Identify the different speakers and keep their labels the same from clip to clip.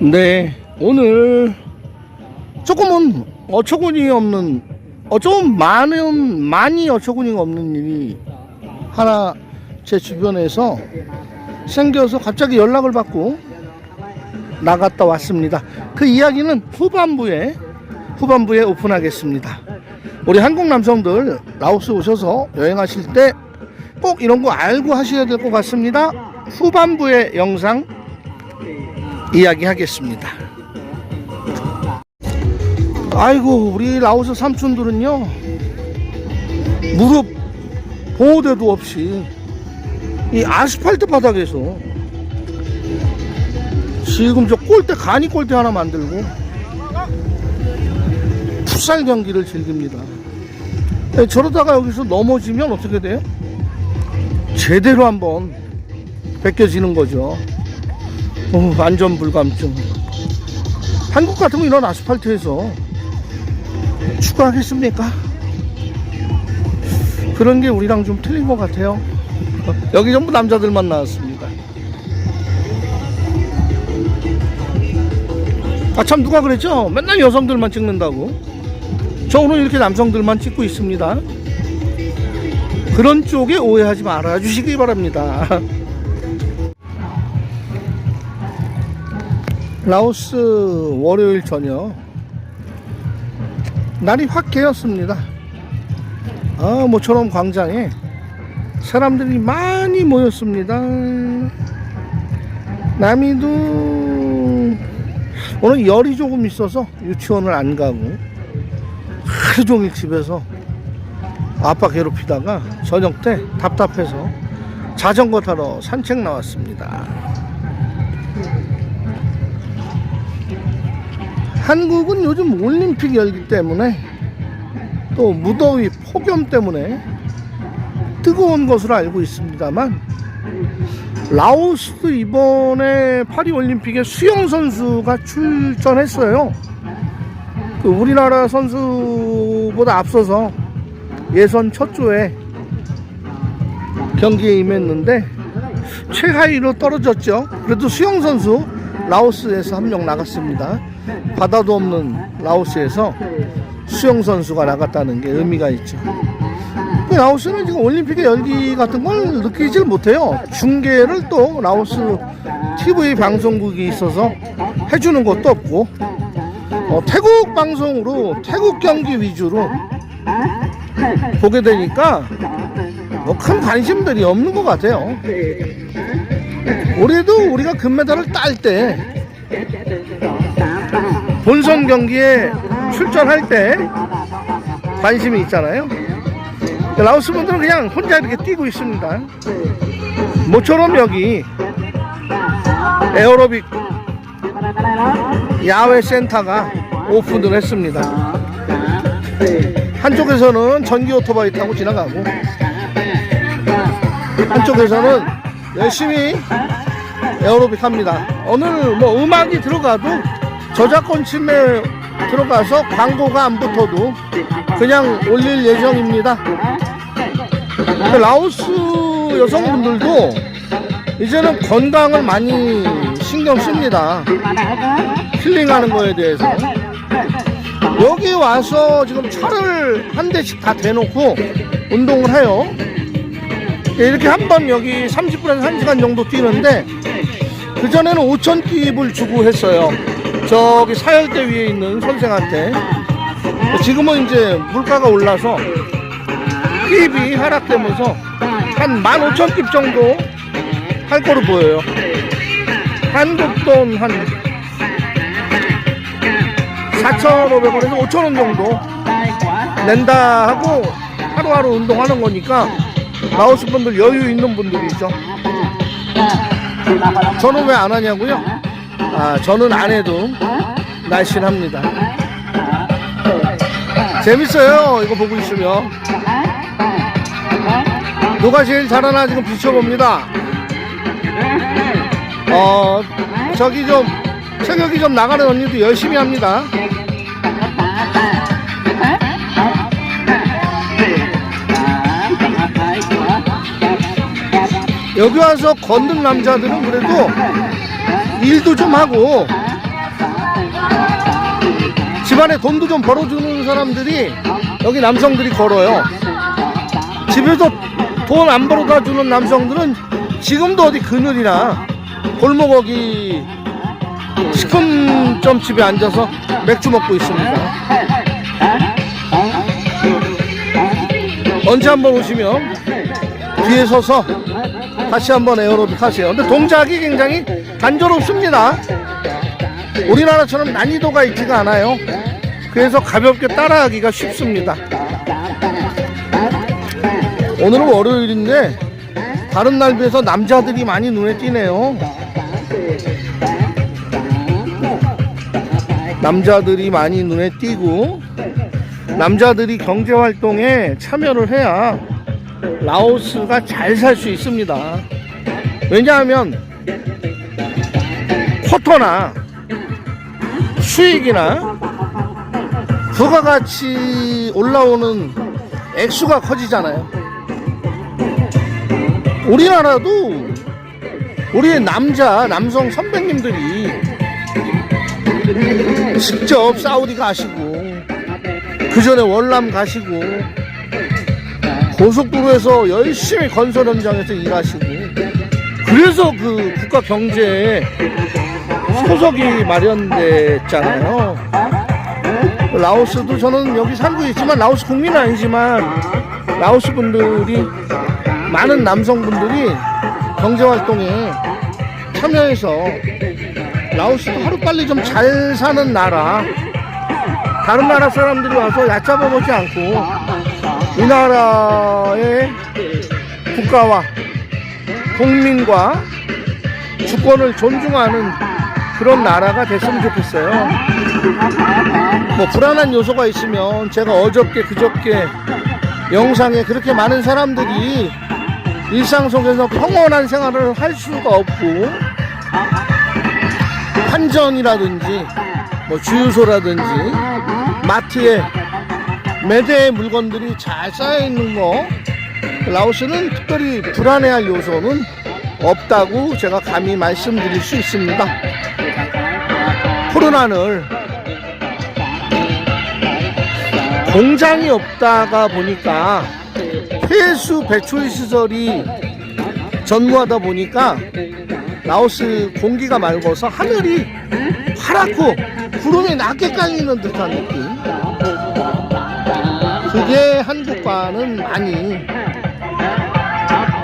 Speaker 1: 네, 오늘 조금은 어처구니 없는, 어, 좀 많은, 많이 어처구니가 없는 일이 하나 제 주변에서 생겨서 갑자기 연락을 받고 나갔다 왔습니다. 그 이야기는 후반부에, 후반부에 오픈하겠습니다. 우리 한국 남성들 라오스 오셔서 여행하실 때 꼭 이런 거 알고 하셔야 될 것 같습니다. 후반부의 영상 이야기하겠습니다. 아이고 우리 라오스 삼촌들은요 무릎 보호대도 없이 이 아스팔트 바닥에서 지금 저 골대 간이 골대 하나 만들고 풋살 경기를 즐깁니다. 예, 저러다가 여기서 넘어지면 어떻게 돼요? 제대로 한번 벗겨지는 거죠. 어, 안전 불감증. 한국 같으면 이런 아스팔트에서 축구하겠습니까? 그런 게 우리랑 좀 틀린 것 같아요. 어, 여기 전부 남자들만 나왔습니다. 아, 참, 누가 그랬죠? 맨날 여성들만 찍는다고. 저 오늘 이렇게 남성들만 찍고 있습니다. 그런 쪽에 오해하지 말아 주시기 바랍니다. 라오스 월요일 저녁 날이 확 개었습니다. 아 모처럼 광장에 사람들이 많이 모였습니다. 남이도 오늘 열이 조금 있어서 유치원을 안 가고 하루 종일 집에서 아빠 괴롭히다가 저녁 때 답답해서 자전거 타러 산책 나왔습니다. 한국은 요즘 올림픽 열기 때문에 또 무더위 폭염 때문에 뜨거운 것으로 알고 있습니다만 라오스도 이번에 파리 올림픽에 수영 선수가 출전했어요. 그 우리나라 선수보다 앞서서 예선 첫 조에 경기에 임했는데 최하위로 떨어졌죠. 그래도 수영 선수 라오스에서 한 명 나갔습니다. 바다도 없는 라오스에서 수영 선수가 나갔다는 게 의미가 있죠. 그 라오스는 지금 올림픽의 열기 같은 걸 느끼질 못해요. 중계를 또 라오스 TV 방송국이 있어서 해주는 것도 없고 어, 태국 방송으로 태국 경기 위주로 보게 되니까 뭐 큰 관심들이 없는 것 같아요. 올해도 우리가 금메달을 딸때 본선 경기에 출전할 때 관심이 있잖아요. 라오스 분들은 그냥 혼자 이렇게 뛰고 있습니다. 모처럼 여기 에어로빅 야외 센터가 오픈을 했습니다. 한쪽에서는 전기 오토바이 타고 지나가고 한쪽에서는 열심히 에어로빅 합니다. 오늘 뭐 음악이 들어가도 저작권 침해 들어가서 광고가 안 붙어도 그냥 올릴 예정입니다. 그 라오스 여성분들도 이제는 건강을 많이 신경 씁니다. 힐링하는 거에 대해서. 여기 와서 지금 차를 한 대씩 다 대놓고 운동을 해요. 이렇게 한 번 여기 30분에서 1시간 정도 뛰는데 그전에는 5천 팁을 주고 했어요. 저기 사열대 위에 있는 선생한테. 지금은 이제 물가가 올라서 팁이 하락되면서 한 15,000팁 정도 할 거로 보여요. 한국 돈 한 4,500원에서 5,000원 정도 낸다 하고 하루하루 운동하는 거니까 라오스 분들 여유 있는 분들이죠. 저는 왜 안 하냐고요? 아, 저는 안 해도 날씬합니다. 재밌어요. 이거 보고 있으면. 누가 제일 잘하나 지금 비춰봅니다. 어, 저기 좀, 체격이 좀 나가는 언니도 열심히 합니다. 여기 와서 걷는 남자들은 그래도 일도 좀 하고 집안에 돈도 좀 벌어주는 사람들이 여기 남성들이 걸어요. 집에서 돈 안 벌어다 주는 남성들은 지금도 어디 그늘이나 골목 어기 식품점 집에 앉아서 맥주 먹고 있습니다. 언제 한번 오시면 뒤에 서서 다시 한번 에어로빅 하세요. 근데 동작이 굉장히 단조롭습니다. 우리나라처럼 난이도가 있지가 않아요. 그래서 가볍게 따라하기가 쉽습니다. 오늘은 월요일인데 다른 날 비해서 남자들이 많이 눈에 띄네요. 남자들이 많이 눈에 띄고 남자들이 경제 활동에 참여를 해야 라오스가 잘 살 수 있습니다. 왜냐하면 쿼터나 수익이나 부가가치 올라오는 액수가 커지잖아요. 우리나라도 우리의 남자 남성 선배님들이 직접 사우디 가시고 그 전에 월남 가시고 고속도로에서 열심히 건설 현장에서 일하시고 그래서 그 국가 경제에 소속이 마련됐잖아요. 라오스도 저는 여기 살고 있지만 라오스 국민은 아니지만 라오스 분들이 많은 남성분들이 경제 활동에 참여해서 라오스도 하루빨리 좀 잘 사는 나라 다른 나라 사람들이 와서 얕잡아 보지 않고 이 나라의 국가와 국민과 주권을 존중하는 그런 나라가 됐으면 좋겠어요. 뭐 불안한 요소가 있으면 제가 어저께 그저께 영상에 그렇게 많은 사람들이 일상 속에서 평온한 생활을 할 수가 없고 환전이라든지 뭐 주유소라든지 마트에 매대의 물건들이 잘 쌓여 있는 거 라오스는 특별히 불안해할 요소는 없다고 제가 감히 말씀드릴 수 있습니다. 하늘 공장이 없다가 보니까 폐수 배출 시설이 전무하다 보니까 라오스 공기가 맑아서 하늘이 파랗고 구름이 낮게 깔리는 듯한 느낌. 그게 한국과는 많이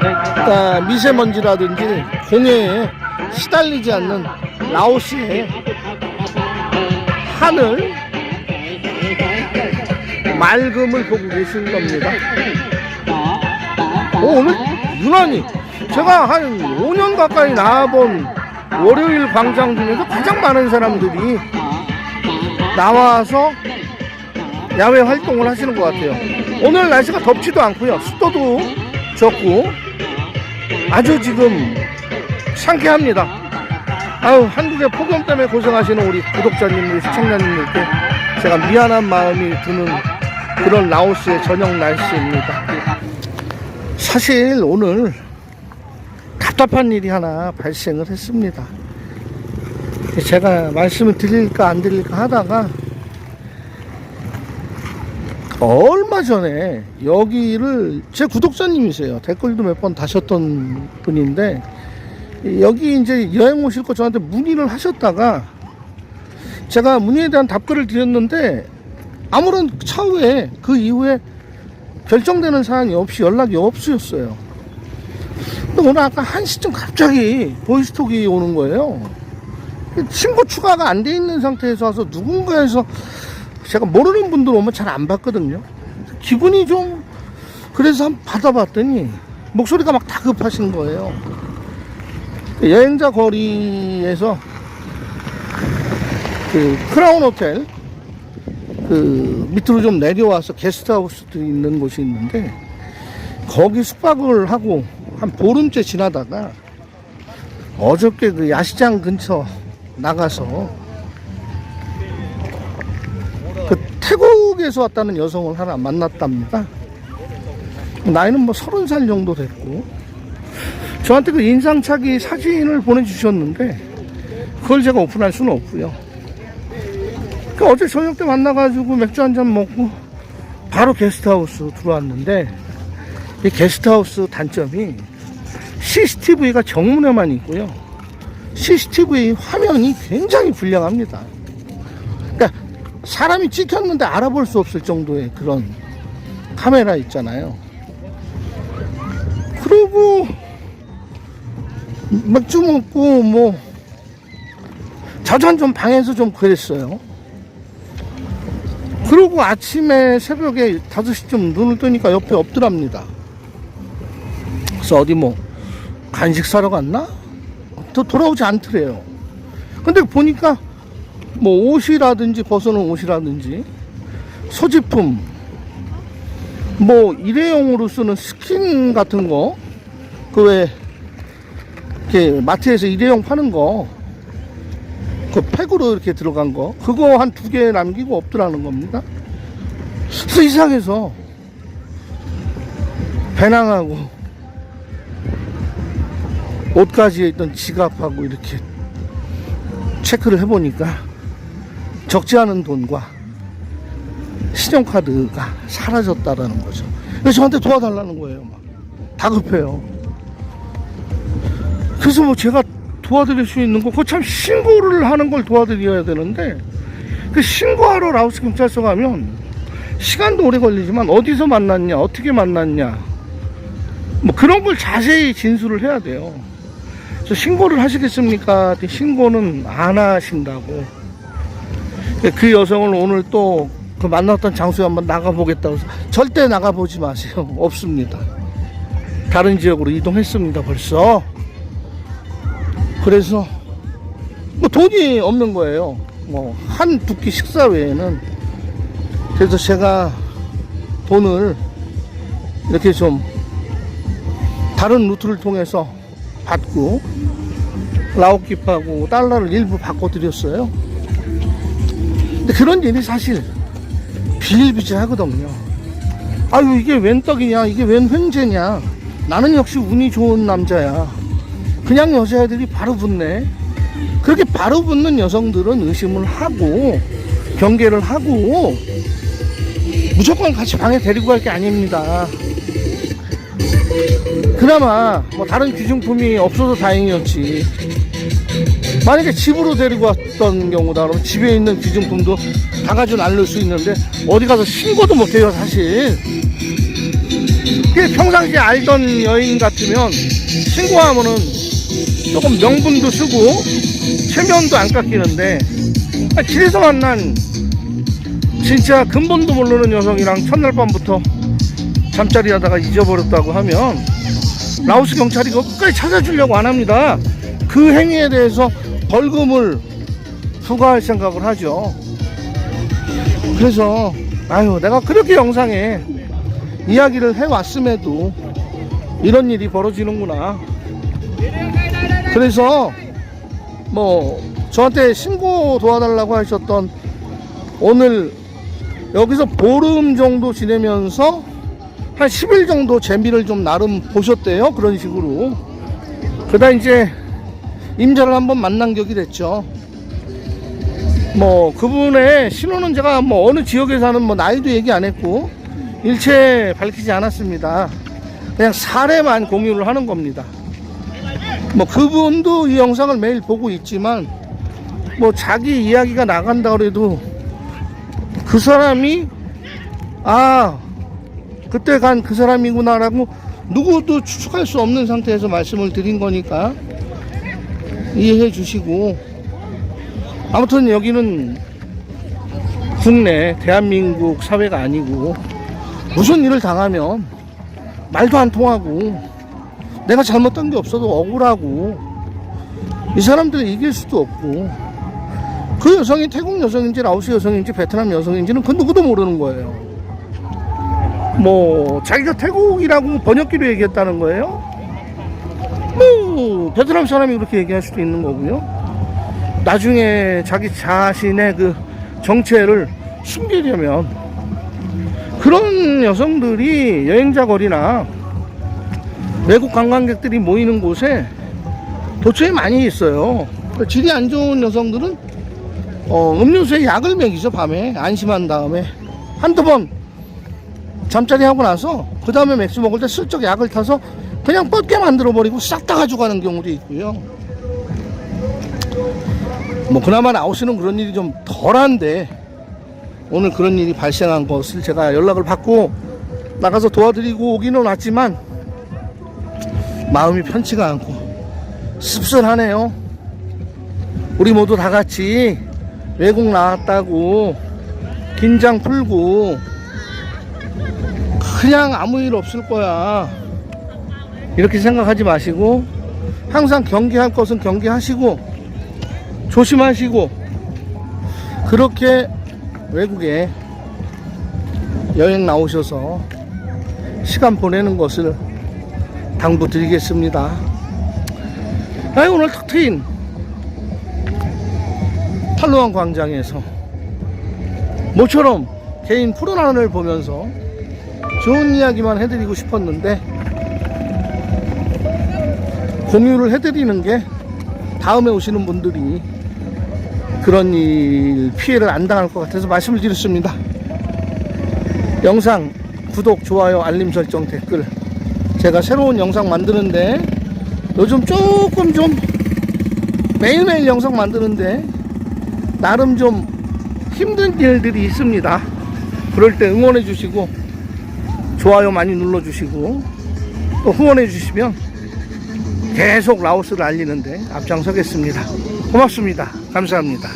Speaker 1: 그러니까 미세먼지라든지 공해에 시달리지 않는 라오스의 하늘 맑음을 보고 계신 겁니다. 오, 오늘 유난히 제가 한 5년 가까이 나와본 월요일 광장 중에서 가장 많은 사람들이 나와서 야외 활동을 하시는 것 같아요. 오늘 날씨가 덥지도 않고요. 습도도 적고 아주 지금 상쾌합니다. 아유, 한국의 폭염 때문에 고생하시는 우리 구독자님들, 시청자님들께 제가 미안한 마음이 드는 그런 라오스의 저녁 날씨입니다. 사실 오늘 답답한 일이 하나 발생을 했습니다. 제가 말씀을 드릴까 안 드릴까 하다가 얼마 전에 여기를 제 구독자님이세요. 댓글도 몇 번 다셨던 분인데 여기 이제 여행 오실 거 저한테 문의를 하셨다가 제가 문의에 대한 답글을 드렸는데 아무런 차후에 그 이후에 결정되는 사항이 없이 연락이 없으셨어요. 근데 오늘 아까 1시쯤 갑자기 보이스톡이 오는 거예요. 친구 추가가 안 돼 있는 상태에서 와서 누군가에서 제가 모르는 분들 오면 잘 안 받거든요. 기분이 좀 그래서 한번 받아봤더니 목소리가 막 다급하신 거예요. 여행자 거리에서 그 크라운 호텔 그 밑으로 좀 내려와서 게스트하우스들이 있는 곳이 있는데 거기 숙박을 하고 한 보름째 지나다가 어저께 그 야시장 근처 나가서 그 태국에서 왔다는 여성을 하나 만났답니다. 나이는 뭐 서른 살 정도 됐고 저한테 그 인상착의 사진을 보내주셨는데 그걸 제가 오픈할 수는 없고요. 그 어제 저녁 때 만나가지고 맥주 한 잔 먹고 바로 게스트하우스 들어왔는데 이 게스트하우스 단점이 CCTV가 정문에만 있고요. CCTV 화면이 굉장히 불량합니다. 그러니까 사람이 찍혔는데 알아볼 수 없을 정도의 그런 카메라 있잖아요. 그리고 맥주 먹고 뭐 자전 좀 방에서 좀 그랬어요. 그리고 아침에 새벽에 5시쯤 눈을 뜨니까 옆에 없더랍니다. 그래서 어디 뭐 간식 사러 갔나? 또 돌아오지 않더래요. 근데 보니까 뭐 옷이라든지 벗어놓은 옷이라든지 소지품 뭐 일회용으로 쓰는 스킨 같은 거 그 왜 이렇게 마트에서 일회용 파는 거 그 팩으로 이렇게 들어간 거 그거 한 두 개 남기고 없더라는 겁니다. 그래서 이상해서 배낭하고 옷가지에 있던 지갑하고 이렇게 체크를 해보니까 적지 않은 돈과 신용카드가 사라졌다라는 거죠. 그래서 저한테 도와달라는 거예요. 막 다급해요. 그래서 뭐 제가 도와드릴 수 있는 거, 그거 참 신고를 하는 걸 도와드려야 되는데, 그 신고하러 라오스 경찰서 가면 시간도 오래 걸리지만 어디서 만났냐, 어떻게 만났냐, 뭐 그런 걸 자세히 진술을 해야 돼요. 그래서 신고를 하시겠습니까? 신고는 안 하신다고. 그 여성을 오늘 또 그 만났던 장소에 한번 나가보겠다고 해서 절대 나가보지 마세요. 없습니다. 다른 지역으로 이동했습니다, 벌써. 그래서 뭐 돈이 없는 거예요. 뭐 한 두 끼 식사 외에는 그래서 제가 돈을 이렇게 좀 다른 루트를 통해서 받고 라오킵하고 달러를 일부 바꿔드렸어요. 근데 그런 일이 사실 비일비재하거든요. 아유 이게 웬 떡이냐 이게 웬 횡재냐 나는 역시 운이 좋은 남자야. 그냥 여자애들이 바로 붙네. 그렇게 바로 붙는 여성들은 의심을 하고 경계를 하고 무조건 같이 방에 데리고 갈 게 아닙니다. 그나마 뭐 다른 귀중품이 없어서 다행이었지. 만약에 집으로 데리고 왔던 경우다 그러면 집에 있는 귀중품도 다 가지고 날릴 수 있는데 어디 가서 신고도 못해요 사실. 평상시에 알던 여인 같으면 신고하면은 조금 명분도 쓰고 체면도 안 깎이는데 아, 길에서 만난 진짜 근본도 모르는 여성이랑 첫날 밤부터 잠자리 하다가 잊어버렸다고 하면 라오스 경찰이 그거 끝까지 찾아주려고 안 합니다. 그 행위에 대해서 벌금을 부과할 생각을 하죠. 그래서 아유 내가 그렇게 영상에 이야기를 해왔음에도 이런 일이 벌어지는구나. 그래서 뭐 저한테 신고 도와달라고 하셨던 오늘 여기서 보름 정도 지내면서 한 10일 정도 재미를 좀 나름 보셨대요. 그런 식으로. 그다 이제 임자를 한번 만난 격이 됐죠. 뭐 그분의 신호는 제가 뭐 어느 지역에 사는 뭐 나이도 얘기 안 했고 일체 밝히지 않았습니다. 그냥 사례만 공유를 하는 겁니다. 뭐 그분도 이 영상을 매일 보고 있지만 뭐 자기 이야기가 나간다 그래도 그 사람이 아 그때 간 그 사람이구나라고 누구도 추측할 수 없는 상태에서 말씀을 드린 거니까 이해해 주시고. 아무튼 여기는 국내 대한민국 사회가 아니고 무슨 일을 당하면 말도 안 통하고 내가 잘못한 게 없어도 억울하고 이 사람들 이길 수도 없고 그 여성이 태국 여성인지 라오스 여성인지 베트남 여성인지는 그 누구도 모르는 거예요. 뭐 자기가 태국이라고 번역기로 얘기했다는 거예요. 뭐 베트남 사람이 그렇게 얘기할 수도 있는 거고요. 나중에 자기 자신의 그 정체를 숨기려면 그런 여성들이 여행자 거리나 외국 관광객들이 모이는 곳에 도처에 많이 있어요. 질이 안 좋은 여성들은 어, 음료수에 약을 먹이죠 밤에 안심한 다음에 한두 번 잠자리 하고 나서 그 다음에 맥주 먹을 때 슬쩍 약을 타서 그냥 뻗게 만들어 버리고 싹 다 가져가는 경우도 있고요. 뭐 그나마 나오시는 그런 일이 좀 덜한데 오늘 그런 일이 발생한 것을 제가 연락을 받고 나가서 도와드리고 오기는 왔지만 마음이 편치가 않고 씁쓸하네요. 우리 모두 다 같이 외국 나왔다고 긴장 풀고 그냥 아무 일 없을 거야. 이렇게 생각하지 마시고 항상 경계할 것은 경계하시고 조심하시고 그렇게 외국에 여행 나오셔서 시간 보내는 것을 당부드리겠습니다. 아, 오늘 탁 트인 팔로왕 광장에서 모처럼 개인 프로라운을 보면서 좋은 이야기만 해드리고 싶었는데 공유를 해드리는 게 다음에 오시는 분들이 그런 일 피해를 안 당할 것 같아서 말씀을 드렸습니다. 영상 구독, 좋아요, 알림 설정, 댓글 제가 새로운 영상 만드는데 요즘 조금 좀 매일매일 영상 만드는데 나름 좀 힘든 일들이 있습니다. 그럴 때 응원해 주시고 좋아요 많이 눌러 주시고 또 후원해 주시면 계속 라오스를 알리는데 앞장서겠습니다. 고맙습니다. 감사합니다.